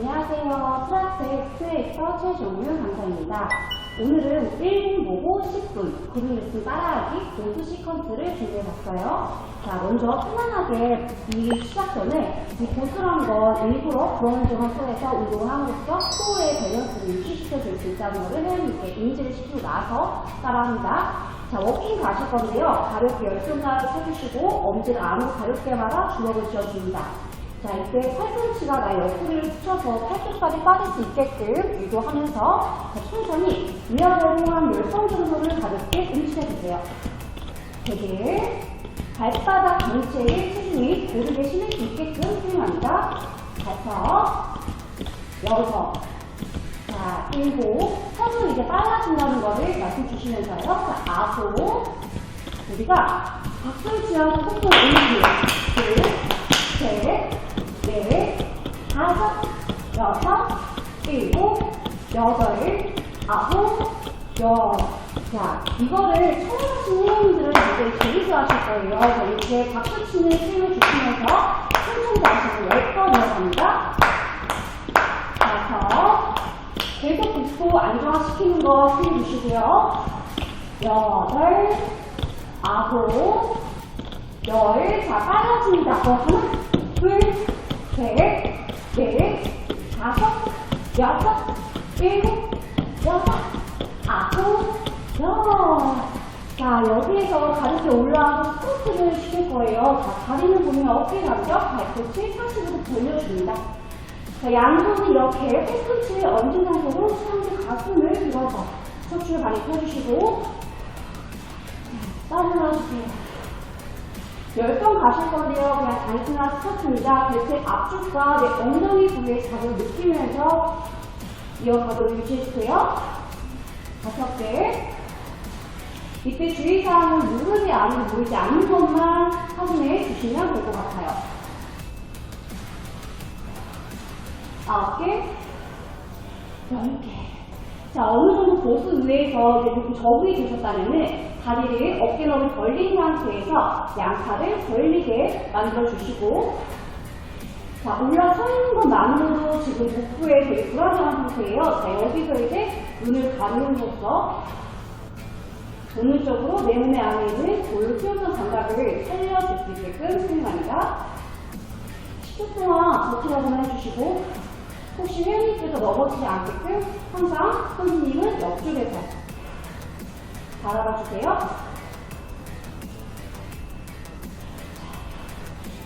안녕하세요. 트라스엑스에서 최종윤 강사입니다. 오늘은 1분 보고 10분 그림 레슨 따라하기 고수 시퀀스를 준비해봤어요. 자, 먼저 편안하게 이 시작 전에 이 고수란 건 일부러 불안정한 속에서 운동을 함으로써 코어의 밸런스를 유지시켜줄 수 있다는 것을 회원님께 인지를 시키고 나서 따라합니다. 자, 워킹 가실 건데요. 가볍게 열동을 쳐주시고 엄지를 안으로 가볍게 말아 주먹을 쥐어줍니다. 자, 이때 팔꿈치가 나 옆구리를 붙여서 팔뚝까지 빠질 수 있게끔 유도하면서 자, 천천히 위아래로 한 10번 정도를 가볍게 움직여주세요. 되게 발바닥 전체에 체중이 고르게 실릴 수 있게끔 사용합니다. 다섯, 여섯, 자, 일곱, 서로 이제 빨라진다는 거를 말씀 주시면서요. 자, 아홉, 우리가 박수를 치면서 속도 올리기. 둘, 셋, 넷, 다섯, 여섯, 일곱, 여덟, 아홉, 열. 자, 이거를 처음 하시는 회원님들은 굉장히 재밌게 하실 거예요. 자, 이렇게 박수 치는 힘을 주시면서 천천히 하시고 10번 이어갑니다. 다섯, 계속 붓고 안정화시키는 거 힘주시고요. 여덟, 아홉, 열, 자, 빨라집니다. 어, 하나, 둘, 셋, 넷, 다섯, 여섯, 일곱, 여덟, 아홉, 열. 자, 여기에서 가볍게 올라와서 스쿼트를 시킬 거예요. 자, 다리는 보면 어깨 간격, 발꿈치 40으로 돌려줍니다. 자, 양손은 이렇게 팔꿈치에 얹은 상태로 상대 가슴을 들어서 척추를 많이 펴주시고 따라주세요. 열번 가실 건데요. 그냥 단순한 스쿼트입니다. 대체 앞쪽과 내 엉덩이 부위의 자극을 느끼면서 이어가도록 유지해주세요. 다섯 개. 이때 주의사항은 무릎이 안으로 모이지 않는 것만 확인해 주시면 될 것 같아요. 아홉 개, 열 개. 자, 어느 정도 보수 위에서 조금 적응이 되셨다면은 다리를 어깨 너비 벌린 상태에서 양팔을 벌리게 만들어주시고 자, 올라서 있는 것만으로도 지금 복부에 되게 불안정한 상태예요. 자, 여기서 이제 눈을 가림으로써 본능적으로 내 몸의 안에 있는 골수혈성 감각을 살려줄 수 있게끔 사용합니다. 10초 동안 버티라고만 해주시고 혹시 회원님께서 넘어지지 않게끔 항상 선생님은 옆쪽에서 바라봐 주세요.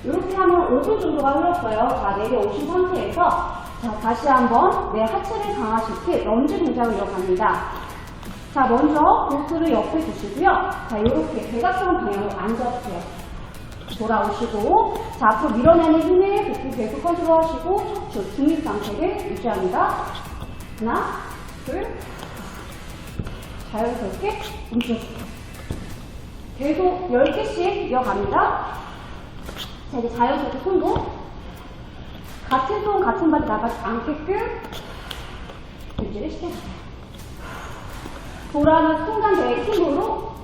이렇게 하면 5분 정도가 흘렀어요. 자, 내려오신 상태에서 자, 다시 한번 내 하체를 강화시킬 런지 동작을 이어갑니다. 자, 먼저 보스를 옆에 두시고요. 자, 이렇게 대각선 방향으로 앉아주세요. 돌아오시고, 자, 앞으로 밀어내는 힘을 복부 계속 컨트롤 하시고, 척추, 중립 상태를 유지합니다. 하나, 둘, 자연스럽게 움직여주세요. 계속 10개씩 이어갑니다. 자, 이제 자연스럽게 손도 같은 손, 같은 바디 나가지 않게끔 유지를 시켜주세요. 돌아오는 순간 내 힘으로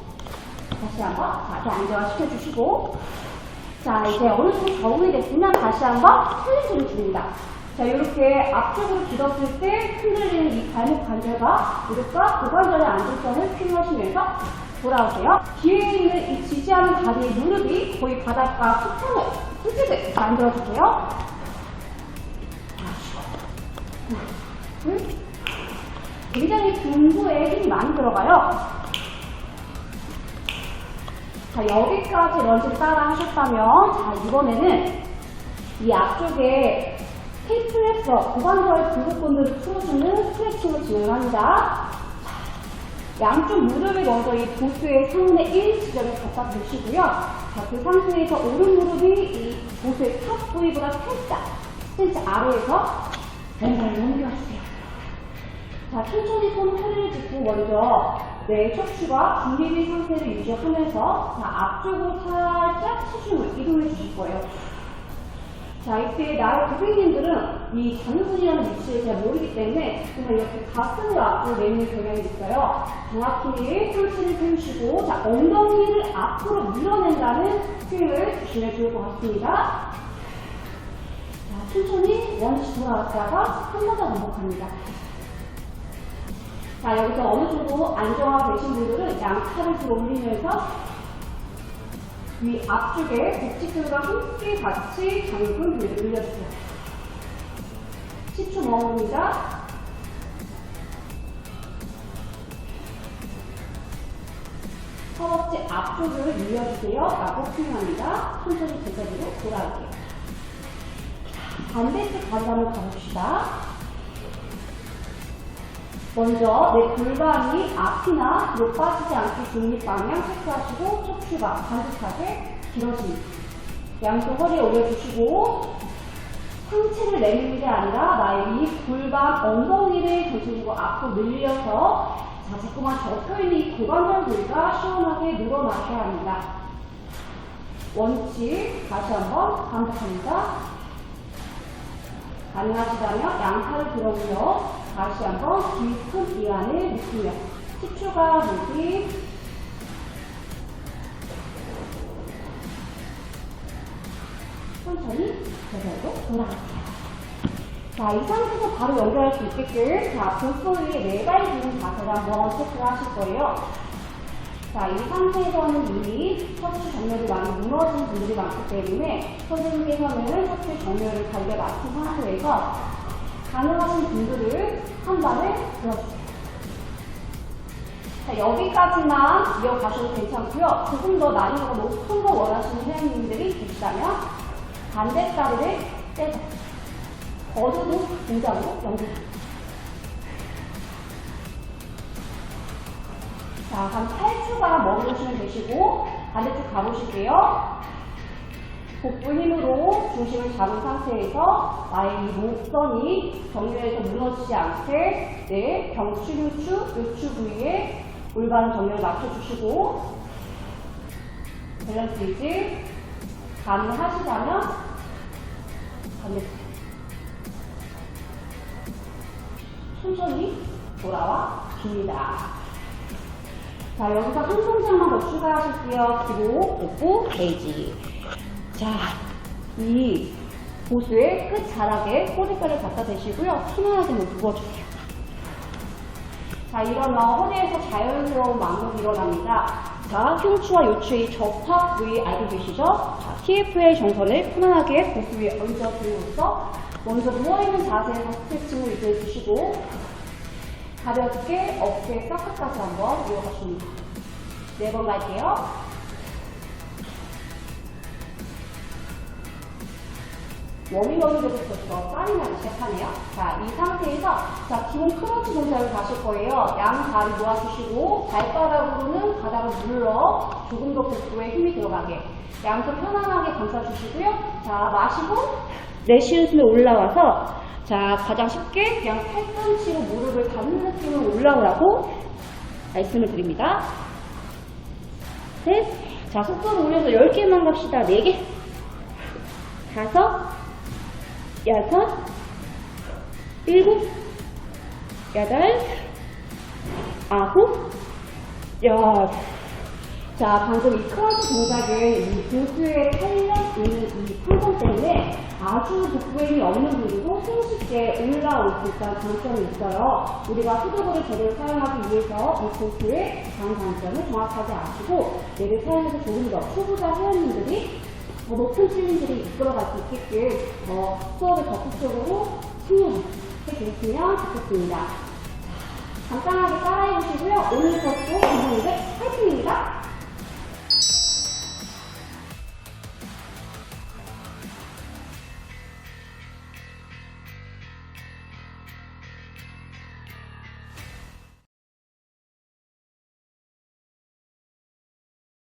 다시 한번 자세 안정화 시켜주시고 자 이제 어느 정도 적응이 됐으면 다시 한번 챌린지를 줍니다. 자 이렇게 앞쪽으로 들었을 때 흔들리는 이 발목 관절과 무릎과 고관절의 안정성을 필요하시면서 돌아오세요. 뒤에 있는 이 지지하는 다리의 무릎이 거의 바닥과 수평을 수직을 만들어주세요. 둘, 굉장히 등부에 힘이 많이 들어가요. 자, 여기까지 런지 따라 하셨다면, 자, 이번에는 이 앞쪽에 힙플렉서, 고관절 부분들을 풀어주는 스트레칭을 진행합니다. 자, 양쪽 무릎을 먼저 이 보스의 상대 1 지점에 갖다 대시고요. 자, 그 상태에서 오른 무릎이 이 보스의 탑 부위보다 살짝, 10cm 아래에서 왼발로 옮겨주세요. 자, 천천히 손 허리를 짚고 먼저 내 척추가 중립인 상태를 유지하면서 자, 앞쪽으로 살짝 체중을 이동해 주실 거예요. 자, 이때 나의 고객님들은 이 장순이라는 위치를 잘 모르기 때문에 정말 이렇게 가슴을 앞으로 내미는 경향이 있어요. 정확히 상체를 펴시고 자, 엉덩이를 앞으로 밀어낸다는 힘을 주시면 좋을 것 같습니다. 자, 천천히 원위치 돌아왔다가 한 번 더 반복합니다. 자, 여기서 어느 정도 안정화 되신 분들은 양 팔을 들어 올리면서 위 앞쪽에 복직근과 함께 같이 장근 위로 올려주세요. 10초 머뭅니다. 허벅지 앞쪽을 밀려주세요. 라고 표현합니다. 천천히 제자리로 돌아올게요. 반대쪽 한번 가봅시다. 먼저 내 골반이 앞이나 뒤로 빠지지 않게 중립 방향 체크하시고 척추가 반듯하게 길어집니다. 양쪽 허리 올려주시고 상체를 내밀는 게 아니라 나의 이 골반 엉덩이를 전체적으로 앞으로 늘려서 자, 자꾸만 접혀있는 이 고관절 부위가 시원하게 늘어나셔야 합니다. 원칙 다시 한번 반복합니다. 가능하시다면 양팔을 들어올려 다시 한번 깊은 이안을 느끼며 10초가 무기 천천히 제대로 돌아갈게요. 자, 이 상태에서 바로 연결할 수 있게끔 자, 볼소리에 네발 기는 자세를 한번 체크를 하실 거예요. 자, 이 상태에서는 이미 척추 정렬이 많이 무너진 분들이 많기 때문에 선생님께서는 척추 정렬을 달려 맞춘 상태에서 가능하신 분들은 한 발을 들어주세요. 자, 여기까지만 이어가셔도 괜찮고요. 조금 더 난이도가 높은 거 원하시는 회원님들이 계시다면 반대 다리를 떼서 거두고 동작으로 연결합니다. 자, 한 8초가 머무르시면 되시고 반대쪽 가보실게요. 복부 힘으로 중심을 잡은 상태에서 나의 이 목선이 정렬에서 무너지지 않게 내 경추, 유추, 요추 부위에 올바른 정렬을 맞춰주시고 밸런스 유지 가능하시다면 반대쪽 천천히 돌아와 줍니다. 자, 여기서 한 동작만 더 추가하실게요. 그리고 복부 베이지. 자, 이 보수의 끝 자락에 꼬리뼈를 갖다 대시고요. 편안하게 누워주세요. 자, 이러면 허리에서 자연스러운 만족이 일어납니다. 자, 흉추와 요추의 접합 부위 알고 계시죠? 자, TF의 정선을 편안하게 보수 위에 얹어드리면서 먼저 누워있는 자세에서 스트레칭을 유지해주시고 가볍게 어깨 싹까지 한번 이어가십니다. 네 번 갈게요. 워밍업이 되부터 땀이 나기 시작하네요. 자, 이 상태에서 자, 기본 크런치 동작을 가실 거예요. 양 다리 모아주시고 발바닥으로는 바닥을 눌러 조금 더 복부에 힘이 들어가게 양쪽 편안하게 감싸주시고요. 자, 마시고 내쉬는 숨에 올라와서 자, 가장 쉽게 그냥 팔꿈치로 무릎을 닿는 느낌으로 올라오라고 말씀을 드립니다. 셋. 자, 속도를 올려서 10개만 갑시다. 4개. 다섯. 여섯. 일곱. 여덟. 아홉. 열. 자, 방금 이 크러쉬 동작은 이 보수에 탄력있는 이 상성 때문에 아주 복부에 힘이 없는 분들도 손쉽게 올라올 수 있다는 장점이 있어요. 우리가 후두부를 제대로 사용하기 위해서 이 보수의 장단점을 정확하게 아시고 얘를 사용해서 조금 더 초보자 회원님들이 더 높은 챌린지를 이끌어갈 수 있게끔 더 수업을 적극적으로 참여해 주셨으면 좋겠습니다. 간단하게 따라해 보시고요. 오늘 수업도